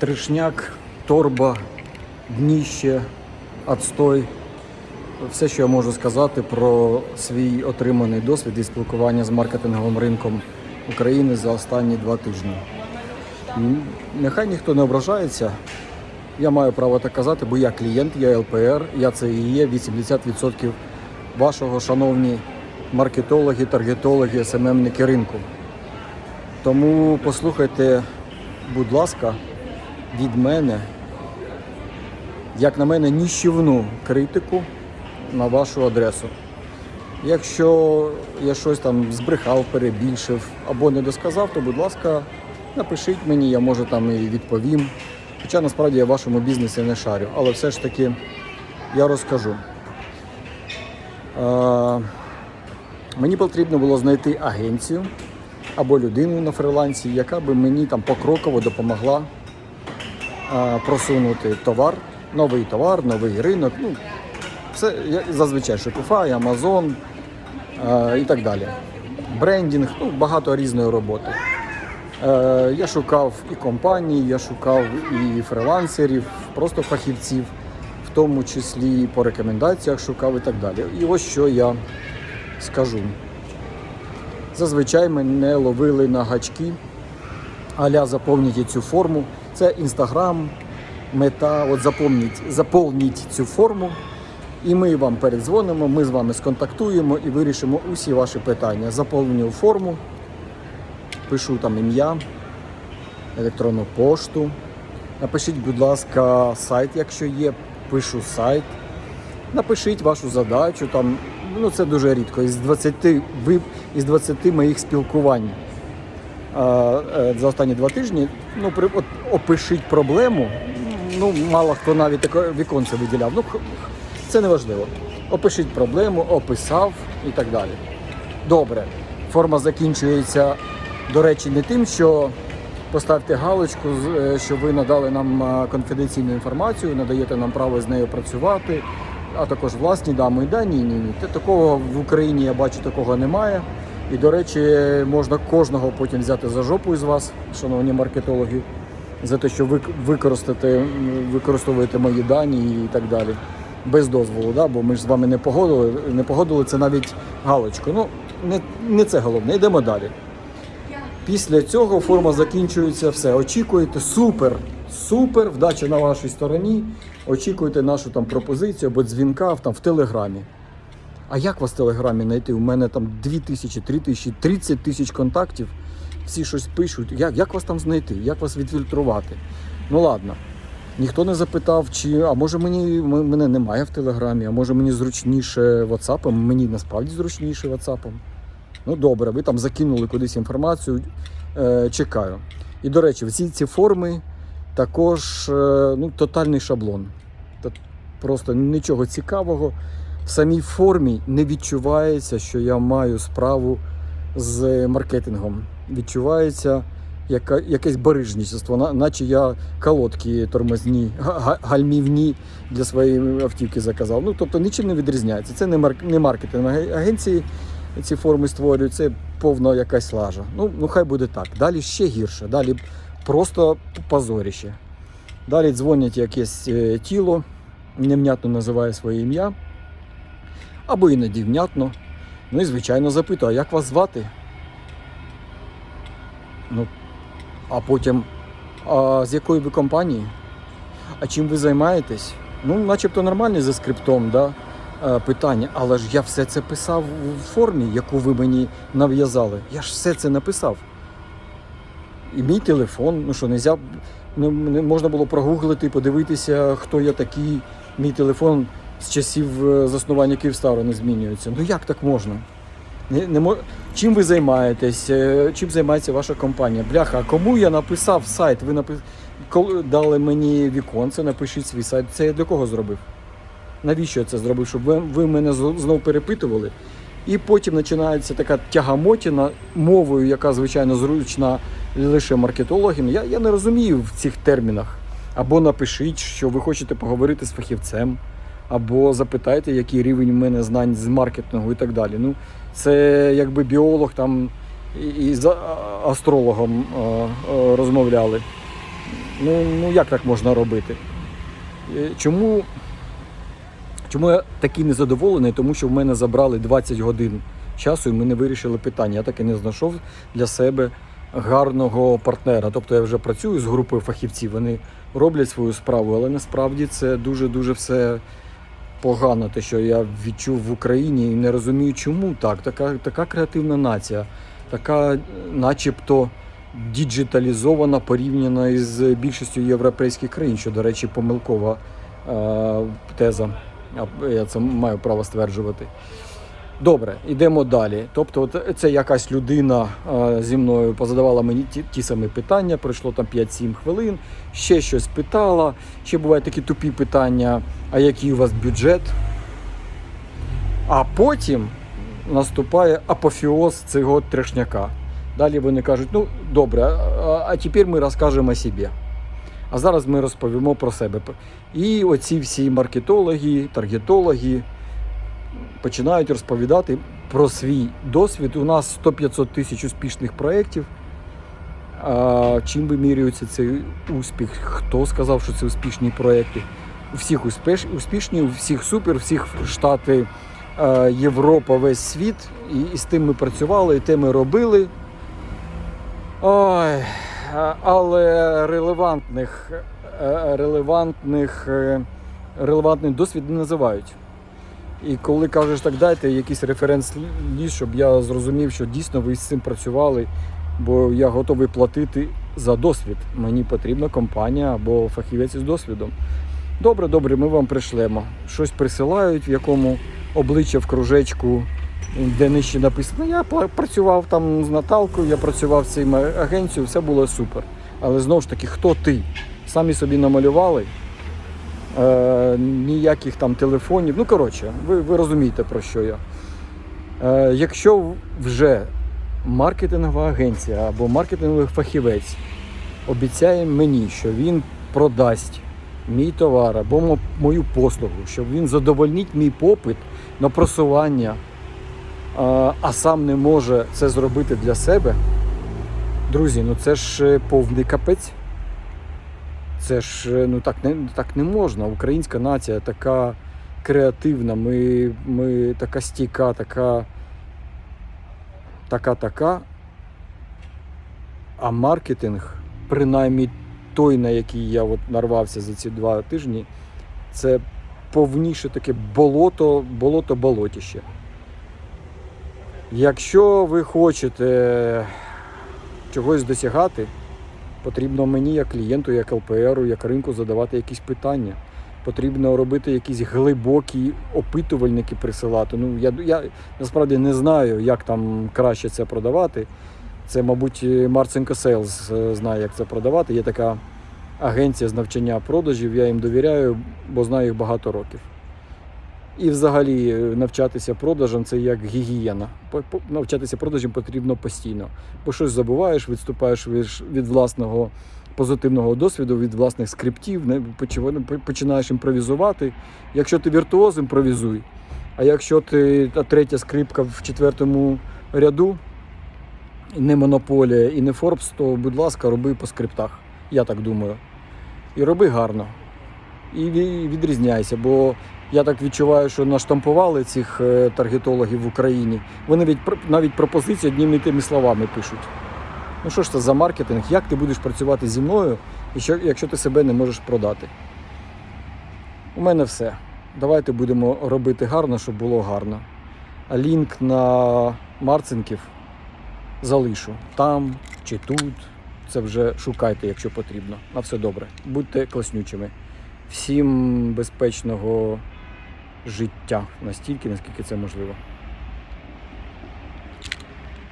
Тришняк, торба, дніще, отстой. Все, що я можу сказати про свій отриманий досвід і спілкування з маркетинговим ринком України за останні два тижні. Нехай ніхто не ображається. Я маю право так казати, бо я клієнт, я ЛПР, я це і є 80% вашого, шановні маркетологи, таргетологи, СММники ринку. Тому послухайте, будь ласка, від мене, як на мене, ніщівну критику на вашу адресу. Якщо я щось там збрехав, перебільшив або не досказав, то будь ласка, напишіть мені, я може там і відповім. Хоча насправді я в вашому бізнесі не шарю, але все ж таки я розкажу. Е, мені потрібно було знайти агенцію або людину на фрилансі, яка би мені там покроково допомогла просунути товар, новий товар, новий ринок. Ну, це зазвичай Shopify, Amazon і так далі. Брендінг, ну, багато різної роботи. Е, я шукав і компанії, я шукав і фрилансерів, просто фахівців, в тому числі і по рекомендаціях шукав і так далі. І ось що я скажу. Зазвичай мене ловили на гачки, аля заповніть цю форму. Це інстаграм, мета. От заповніть, заповніть цю форму, і ми вам передзвонимо, ми з вами сконтактуємо і вирішимо усі ваші питання. Заповнюю форму, пишу там ім'я, електронну пошту. Напишіть, будь ласка, сайт, якщо є, пишу сайт. Напишіть вашу задачу. Там, ну це дуже рідко. Із 20, із 20 моїх спілкувань е, за останні два тижні, ну, при, от, опишіть проблему. Ну, мало хто навіть таке віконце виділяв. Ну, це не важливо. Опишіть проблему, описав і так далі. Добре. Форма закінчується, до речі, не тим, що поставте галочку, е, що ви надали нам е, конфіденційну інформацію, надаєте нам право з нею працювати, а також власні дані. Да, ні, ні, ні. Такого в Україні я бачу, такого немає. І, до речі, можна кожного потім взяти за жопу із вас, шановні маркетологи, за те, що ви використовуєте мої дані і так далі. Без дозволу, да? бо ми ж з вами не погодили, не погодили це навіть галочку. Ну, не, не це головне, йдемо далі. Після цього форма закінчується все. Очікуєте супер, супер, вдача на вашій стороні. Очікуєте нашу там пропозицію або дзвінка там, в Телеграмі. А як вас в Телеграмі знайти? У мене там 2 тисячі, 3 тисячі, 30 тисяч контактів. Всі щось пишуть. Як, як вас там знайти? Як вас відфільтрувати? Ну ладно. Ніхто не запитав, чи а може мені мене немає в Телеграмі, а може мені зручніше WhatsApp? Мені насправді зручніше WhatsApp. Ну добре, ви там закинули кудись інформацію, е, чекаю. І до речі, всі ці форми також е, ну, тотальний шаблон. Просто нічого цікавого. В самій формі не відчувається, що я маю справу з маркетингом. Відчувається яка, якесь барижничество, на- наче я колодки тормозні, га- га- гальмівні для своєї автівки заказав. Ну, тобто нічим не відрізняється. Це не, марк, не маркетинг агенції ці форми створюють, це повна якась лажа. Ну, ну хай буде так. Далі ще гірше, далі просто позоріще. Далі дзвонять якесь е, тіло, невнятно називає своє ім'я, або іноді внятно. Ну і звичайно запитую, а як вас звати? Ну, а потім, а з якої ви компанії? А чим ви займаєтесь? Ну, начебто нормальний за скриптом, да? е, питання, але ж я все це писав в формі, яку ви мені нав'язали. Я ж все це написав. І мій телефон, ну що, нельзя, не, не можна було прогуглити, подивитися, хто я такий. Мій телефон з часів е, заснування Київстару не змінюється. Ну як так можна? Не, не мо... Чим ви займаєтесь? Е, Чим займається ваша компанія? Бляха, а кому я написав сайт? Ви напис... Коли дали мені віконце, напишіть свій сайт. Це я для кого зробив? Навіщо я це зробив? Щоб ви, ви мене з- знов перепитували. І потім починається така тягамотіна мовою, яка звичайно зручна лише маркетологам. Я, я не розумію в цих термінах. Або напишіть, що ви хочете поговорити з фахівцем, або запитайте, який рівень у мене знань з маркетингу і так далі. Ну, це якби біолог там і, з астрологом розмовляли. Ну, ну як так можна робити? Е, Чому, чому я такий незадоволений? Тому що в мене забрали 20 годин часу і ми не вирішили питання. Я так і не знайшов для себе гарного партнера. Тобто я вже працюю з групою фахівців, вони роблять свою справу, але насправді це дуже-дуже все погано, те, що я відчув в Україні і не розумію, чому так. Така, така креативна нація, така, е, начебто, діджиталізована порівняно із більшістю європейських країн, що, до речі, помилкова е, теза. Я це маю право стверджувати. Добре, йдемо далі. Тобто, це якась людина е, зі мною позадавала мені ті, ті самі питання, пройшло там 5-7 хвилин, ще щось питала. Ще бувають такі тупі питання, а який у вас бюджет? А потім наступає апофіоз цього трешняка. Далі вони кажуть: ну добре, а, а тепер ми розкажемо собі. А зараз ми розповімо про себе. І оці всі маркетологи, таргетологи починають розповідати про свій досвід. У нас 100-500 тисяч успішних проєктів. А чим вимірюється цей успіх? Хто сказав, що це успішні проєкти? У всіх успеш, успішні, у всіх супер, у всіх Штати, Європа, весь світ. І, і з тим ми працювали, і те ми робили. Ой, але релевантних, е, релевантних, е, релевантний досвід не називають. І коли кажеш так, дайте якийсь референс ліс, щоб я зрозумів, що дійсно ви з цим працювали, бо я готовий платити за досвід. Мені потрібна компанія або фахівець із досвідом. Добре, добре, ми вам пришлемо. Щось присилають, в якому обличчя в кружечку, де нижче написано, я працював там з Наталкою, я працював з цією агенцією, все було супер. Але знову ж таки, хто ти? Самі собі намалювали, е, ніяких там телефонів. Ну, коротше, ви, ви розумієте, про що я. Е, якщо вже маркетингова агенція або маркетинговий фахівець обіцяє мені, що він продасть мій товар або мою послугу, щоб він задовольнить мій попит на просування, а, а сам не може це зробити для себе. Друзі, ну це ж е, повний капець. Це ж е, ну так не так не можна. Українська нація така креативна, ми, ми така стійка, така, така, така. А маркетинг, принаймні той, на який я от нарвався за ці два тижні, це повніше таке болото, болото болотіще. Якщо ви хочете чогось досягати, потрібно мені, як клієнту, як ЛПРу, як ринку задавати якісь питання. Потрібно робити якісь глибокі опитувальники присилати. Ну, я, я насправді не знаю, як там краще це продавати. Це, мабуть, Марцинко Сейлз знає, як це продавати. Є така агенція з навчання продажів, я їм довіряю, бо знаю їх багато років. І взагалі е, навчатися продажам це як гігієна. Навчатися продажам потрібно постійно. Бо щось забуваєш, відступаєш від, від власного позитивного досвіду, від власних скриптів, починаєш імпровізувати. Якщо ти віртуоз, імпровізуй. А якщо ти та третя скрипка в четвертому ряду, не монополія і не Форбс, то, будь ласка, роби по скриптах. Я так думаю. І роби гарно. І відрізняйся, бо я так відчуваю, що наштампували цих е, таргетологів в Україні. Вони навіть, навіть пропозиції одніми тими словами пишуть. Ну що ж це за маркетинг? Як ти будеш працювати зі мною, якщо ти себе не можеш продати? У мене все. Давайте будемо робити гарно, щоб було гарно. А лінк на Марцинків залишу там чи тут. Це вже шукайте, якщо потрібно. На все добре. Будьте класнючими. Всім безпечного життя настільки, наскільки це можливо.